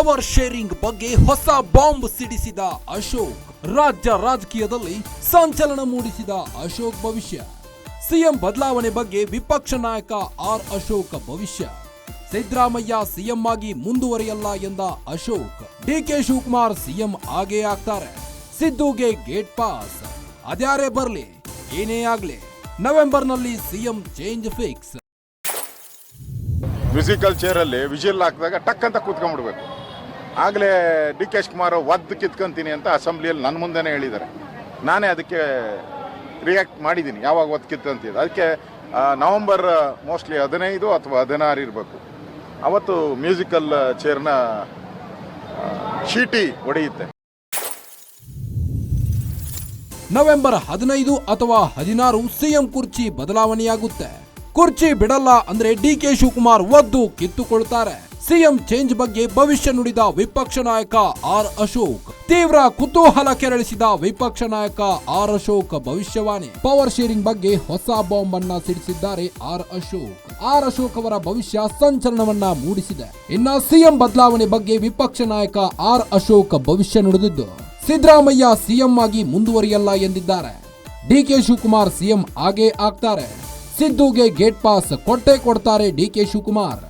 Power sharing ಬಗ್ಗೆ ಹೊಸ bomb ಸಿಡಿಸಿದ Ashok, ರಾಜ್ಯ ರಾಜಕೀಯದಲ್ಲಿ ಸಂಚಲನ ಮೂಡಿಸಿದ ಅಶೋಕ್ ಭವಿಷ್ಯ. ಸಿಎಂ ಬದಲಾವಣೆ ಬಗ್ಗೆ ವಿಪಕ್ಷ ನಾಯಕ ಆರ್ ಅಶೋಕ್ ಭವಿಷ್ಯ. ಸಿದ್ದರಾಮಯ್ಯ ಸಿಎಂ ಆಗಿ ಮುಂದುವರಿಯಲ್ಲ ಎಂದ ಅಶೋಕ್ ಡಿಕೆ ಶಿವಕುಮಾರ್ ಸಿಎಂ ಆಗೇ ಆಗ್ತಾರೆ. ಸಿದ್ದುಗೆ ಗೇಟ್ ಪಾಸ್. ಅದ್ಯಾರೇ ಬರಲಿ, ಏನೇ ಆಗ್ಲಿ, ನವೆಂಬರ್ನಲ್ಲಿ ಸಿಎಂ ಚೇಂಜ್ ಫಿಕ್ಸ್. ಮ್ಯೂಸಿಕಲ್ ಚೇರಲ್ಲಿ ವಿಜಿಲ್ ಹಾಕಿದಾಗ ಟಕ್ ಅಂತ ಕೂತ್ಕೊಂಡ್ಬಿಡ್ಬೇಕು. ಆಗಲೇ ಡಿ ಕೆ ಶಿವಕುಮಾರ್ ಒದ್ದು ಕಿತ್ಕೊಂತೀನಿ ಅಂತ ಅಸೆಂಬ್ಲಿಯಲ್ಲಿ ನನ್ನ ಮುಂದೆನೇ ಹೇಳಿದ್ದಾರೆ. ನಾನೇ ಅದಕ್ಕೆ ರಿಯಾಕ್ಟ್ ಮಾಡಿದ್ದೀನಿ. ಯಾವಾಗ ಒದ್ದು ಕಿತ್ತಂತಿದ್ದು ಅದಕ್ಕೆ ನವಂಬರ್ ಮೋಸ್ಟ್ಲಿ ಹದಿನೈದು ಅಥವಾ ಹದಿನಾರು ಇರಬೇಕು. ಅವತ್ತು ಮ್ಯೂಸಿಕಲ್ ಚೇರ್ನ ಶೀಟಿ ಹೊಡೆಯುತ್ತೆ ನವೆಂಬರ್ ಹದಿನೈದು ಅಥವಾ ಹದಿನಾರು ಸಿಎಂ ಕುರ್ಚಿ ಬದಲಾವಣೆಯಾಗುತ್ತೆ. ಕುರ್ಚಿ ಬಿಡಲ್ಲ ಅಂದ್ರೆ ಡಿಕೆ ಶಿವಕುಮಾರ್ ಒದ್ದು ಕಿತ್ತುಕೊಳ್ತಾರೆ. ಸಿಎಂ ಚೇಂಜ್ ಬಗ್ಗೆ ಭವಿಷ್ಯ ನುಡಿದ ವಿಪಕ್ಷ ನಾಯಕ ಆರ್ ಅಶೋಕ್. ತೀವ್ರ ಕುತೂಹಲ ಕೆರಳಿಸಿದ ವಿಪಕ್ಷ ನಾಯಕ ಆರ್ ಅಶೋಕ್ ಭವಿಷ್ಯವಾಣಿ. ಪವರ್ ಶೇರಿಂಗ್ ಬಗ್ಗೆ ಹೊಸ ಬಾಂಬ್ ಅನ್ನ ಸಿಡಿಸಿದ್ದಾರೆ ಆರ್ ಅಶೋಕ್. ಆರ್ ಅಶೋಕ್ ಅವರ ಭವಿಷ್ಯ ಸಂಚಲನವನ್ನ ಮೂಡಿಸಿದೆ. ಇನ್ನ ಸಿಎಂ ಬದಲಾವಣೆ ಬಗ್ಗೆ ವಿಪಕ್ಷ ನಾಯಕ ಆರ್ ಅಶೋಕ್ ಭವಿಷ್ಯ ನುಡಿದಿದ್ದು. ಸಿದ್ದರಾಮಯ್ಯ ಸಿಎಂ ಆಗಿ ಮುಂದುವರಿಯಲ್ಲ ಎಂದಿದ್ದಾರೆ. ಡಿಕೆ ಶಿವಕುಮಾರ್ ಸಿಎಂ ಆಗೇ ಆಗ್ತಾರೆ. ಸಿದ್ದುಗೆ ಗೇಟ್ ಪಾಸ್ ಕೊಟ್ಟೆ ಕೊಡ್ತಾರೆ ಡಿಕೆ ಶಿವಕುಮಾರ್.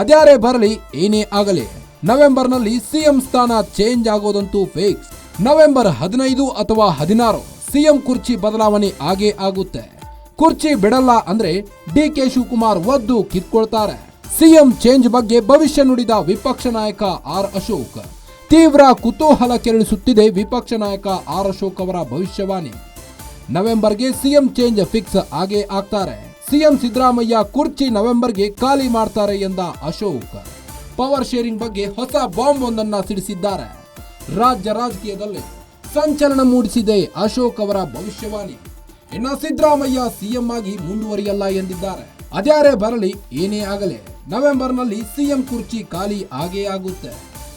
ಅದ್ಯಾರೇ ಬರಲಿ, ಏನೇ ಆಗಲಿ. ನವೆಂಬರ್ನಲ್ಲಿ ಸಿಎಂ ಸ್ಥಾನ ಚೇಂಜ್ ಆಗೋದಂತೂ ಫಿಕ್ಸ್ ನವೆಂಬರ್ ಹದಿನೈದು ಅಥವಾ ಹದಿನಾರು, ಸಿಎಂ ಕುರ್ಚಿ ಬದಲಾವಣೆ ಆಗೇ ಆಗುತ್ತೆ. ಕುರ್ಚಿ ಬಿಡಲ್ಲ ಅಂದ್ರೆ ಡಿ ಕೆ ಶಿವಕುಮಾರ್ ಒದ್ದು ಕಿತ್ಕೊಳ್ತಾರೆ. ಸಿಎಂ ಚೇಂಜ್ ಬಗ್ಗೆ ಭವಿಷ್ಯ ನುಡಿದ ವಿಪಕ್ಷ ನಾಯಕ ಆರ್ ಅಶೋಕ್. ತೀವ್ರ ಕುತೂಹಲ ಕೆರಳಿಸುತ್ತಿದೆ ವಿಪಕ್ಷ ನಾಯಕ ಆರ್ ಅಶೋಕ್ ಅವರ ಭವಿಷ್ಯವಾಣಿ. ನವೆಂಬರ್ಗೆ ಸಿಎಂ ಚೇಂಜ್ ಫಿಕ್ಸ್ ಆಗೇ ಆಗ್ತಾರೆ. ಸಿಎಂ ಸಿದ್ದರಾಮಯ್ಯ ಕುರ್ಚಿ ನವೆಂಬರ್ಗೆ ಖಾಲಿ ಮಾಡ್ತಾರೆ ಎಂದ ಅಶೋಕ್. ಪವರ್ ಶೇರಿಂಗ್ ಬಗ್ಗೆ ಹೊಸ ಬಾಂಬ್ ಒಂದನ್ನ ಸಿಡಿಸಿದ್ದಾರೆ. ರಾಜ್ಯ ರಾಜಕೀಯದಲ್ಲಿ ಸಂಚಲನ ಮೂಡಿಸಿದೆ ಅಶೋಕ್ ಅವರ ಭವಿಷ್ಯವಾಣಿ. ಇನ್ನು ಸಿದ್ದರಾಮಯ್ಯ ಸಿಎಂ ಆಗಿ ಮುಂದುವರಿಯಲ್ಲ ಎಂದಿದ್ದಾರೆ. ಅದ್ಯಾರೇ ಬರಲಿ, ಏನೇ ಆಗಲಿ, ನವೆಂಬರ್ನಲ್ಲಿ ಸಿಎಂ ಕುರ್ಚಿ ಖಾಲಿ ಆಗೇ ಆಗುತ್ತೆ.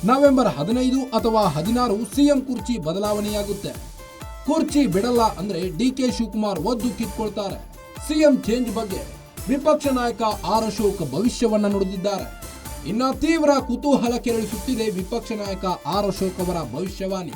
ನವೆಂಬರ್ ಹದಿನೈದು ಅಥವಾ ಹದಿನಾರು ಸಿಎಂ ಕುರ್ಚಿ ಬದಲಾವಣೆಯಾಗುತ್ತೆ. ಕುರ್ಚಿ ಬಿಡಲ್ಲ ಅಂದ್ರೆ ಡಿ ಕೆ ಶಿವಕುಮಾರ್ ಒದ್ದು ಕಿತ್ಕೊಳ್ತಾರೆ. ಸಿಎಂ ಚೇಂಜ್ ಬಗ್ಗೆ ವಿಪಕ್ಷ ನಾಯಕ ಆರ್ ಅಶೋಕ್ ಭವಿಷ್ಯವನ್ನ ನುಡಿದಿದ್ದಾರೆ. ಇನ್ನ ತೀವ್ರ ಕುತೂಹಲ ಕೆರಳಿಸುತ್ತಿದೆ ವಿಪಕ್ಷ ನಾಯಕ ಆರ್ ಅಶೋಕ್ ಅವರ ಭವಿಷ್ಯವಾಣಿ.